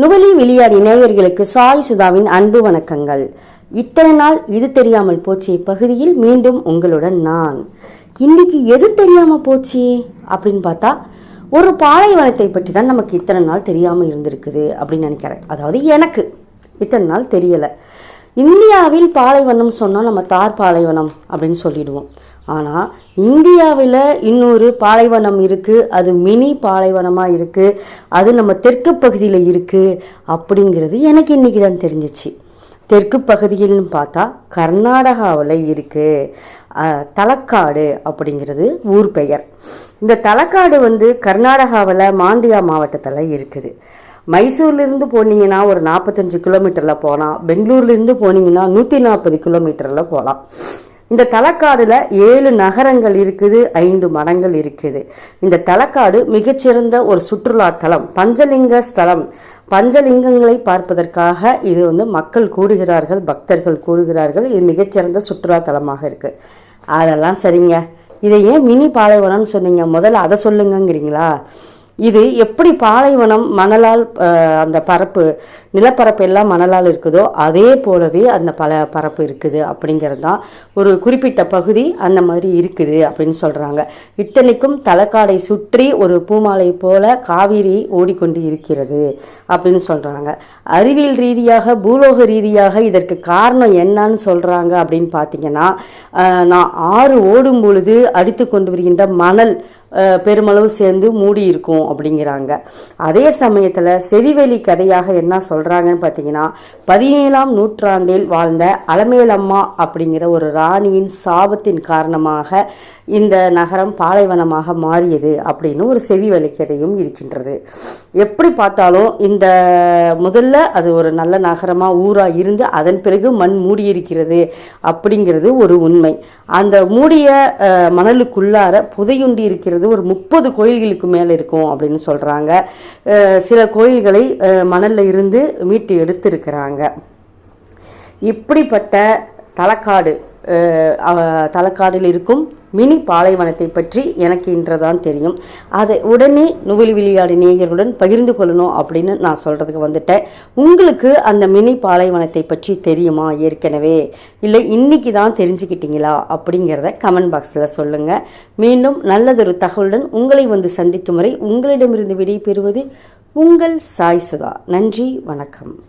நுவலி வெளியாடி நேயர்களுக்கு சாய் சுதாவின் அன்பு வணக்கங்கள். இத்தனை நாள் இது தெரியாமல் போச்சு. பகுதியில் மீண்டும் உங்களுடன் நான். இன்னைக்கு எது தெரியாம போச்சு? அப்படின்னு பார்த்தா ஒரு பாலைவனத்தை பற்றி தான் நமக்கு இத்தனை நாள் தெரியாமல் இருந்திருக்குது அப்படின்னு நினைக்கிறேன். அதாவது எனக்கு இத்தனை நாள் தெரியலை. இந்தியாவில் பாலைவனம் சொன்னால் நம்ம தார் பாலைவனம் அப்படின்னு சொல்லிடுவோம். ஆனால் இந்தியாவில் இன்னொரு பாலைவனம் இருக்குது அது மினி பாலைவனமாக இருக்குது அது நம்ம தெற்கு பகுதியில் இருக்குது அப்படிங்கிறது எனக்கு இன்றைக்கி தான் தெரிஞ்சிச்சு. தெற்கு பகுதியில்னு பார்த்தா கர்நாடகாவில் இருக்குது தலக்காடு அப்படிங்கிறது ஊர் பெயர். இந்த தலக்காடு வந்து கர்நாடகாவில் மாண்டியா மாவட்டத்தில் இருக்குது. மைசூர்லேருந்து போனீங்கன்னா ஒரு நாற்பத்தஞ்சு கிலோமீட்டரில் போகலாம் பெங்களூர்லேருந்து போனீங்கன்னா நூற்றி நாற்பது கிலோமீட்டரில் போகலாம் இந்த தலக்காடில் ஏழு நகரங்கள் இருக்குது ஐந்து மடங்கள் இருக்குது. இந்த தலக்காடு மிகச்சிறந்த ஒரு சுற்றுலா தலம் பஞ்சலிங்க ஸ்தலம். பஞ்சலிங்கங்களை பார்ப்பதற்காக இது வந்து மக்கள் கூடுகிறார்கள் பக்தர்கள் கூடுகிறார்கள். இது மிகச்சிறந்த சுற்றுலா தலமாக இருக்கு. அதெல்லாம் சரிங்க. இதை ஏன் மினி பாலைவனம்னு சொன்னீங்க? முதல்ல அதை சொல்லுங்கங்கிறீங்களா? இது எப்படி பாலைவனம் மணலால் அந்த பரப்பு நிலப்பரப்பு எல்லாம் மணலால் இருக்குதோ அதே போலவே அந்த பல பரப்பு இருக்குது அப்படிங்கிறது தான் ஒரு குறிப்பிட்ட பகுதி அந்த மாதிரி இருக்குது அப்படின்னு சொல்கிறாங்க இத்தனைக்கும் தலக்காடை சுற்றி ஒரு பூமாலை போல காவிரி ஓடிக்கொண்டு இருக்கிறது அப்படின்னு சொல்கிறாங்க அறிவியல் ரீதியாக பூலோக ரீதியாக இதற்கு காரணம் என்னன்னு சொல்கிறாங்க அப்படின்னு பார்த்தீங்கன்னா நான் ஆறு ஓடும் பொழுது அடித்து கொண்டு வருகின்ற மணல் பெருமளவு சேர்ந்து மூடி இருக்கும் அப்படிங்கிறாங்க. அதே சமயத்தில் செவிவெளி கதையாக என்ன சொல்கிறாங்கன்னு பார்த்தீங்கன்னா பதினேழாம் நூற்றாண்டில் வாழ்ந்த அலமேலம்மா அப்படிங்கிற ஒரு ராணியின் சாபத்தின் காரணமாக இந்த நகரம் பாலைவனமாக மாறியது அப்படின்னு ஒரு செவிவெளி கதையும் இருக்கின்றது. எப்படி பார்த்தாலும் இந்த முதல்ல அது ஒரு நல்ல நகரமாக ஊராக இருந்து அதன் பிறகு மண் மூடியிருக்கிறது அப்படிங்கிறது ஒரு உண்மை. அந்த மூடிய மணலுக்குள்ளார புதையுண்டி இருக்கிறது ஒரு முப்பது கோயில்களுக்கு மேலே இருக்கும் அப்படின்னு சொல்கிறாங்க சில கோயில்களை மணலில் இருந்து மீட்டு எடுத்திருக்கிறாங்க. இப்படிப்பட்ட தலக்காடு தலக்காடில் இருக்கும் மினி பாலைவனத்தை பற்றி எனக்கு இன்றுதான் தெரியும். அதை உடனே நுவலி விளையாடு நேயர்களுடன் பகிர்ந்து கொள்ளணும் அப்படின்னு நான் சொல்கிறதுக்கு வந்துட்டேன். உங்களுக்கு அந்த மினி பாலைவனத்தை பற்றி தெரியுமா ஏற்கனவே? இல்லை இன்னைக்கு தான் தெரிஞ்சுக்கிட்டீங்களா? அப்படிங்கிறத கமெண்ட் பாக்ஸில் சொல்லுங்கள் மீண்டும் நல்லதொரு தகவலுடன் உங்களை வந்து சந்திக்கும் வரை உங்களிடமிருந்து விடை பெறுவது உங்கள் சாய் சுதா. நன்றி வணக்கம்.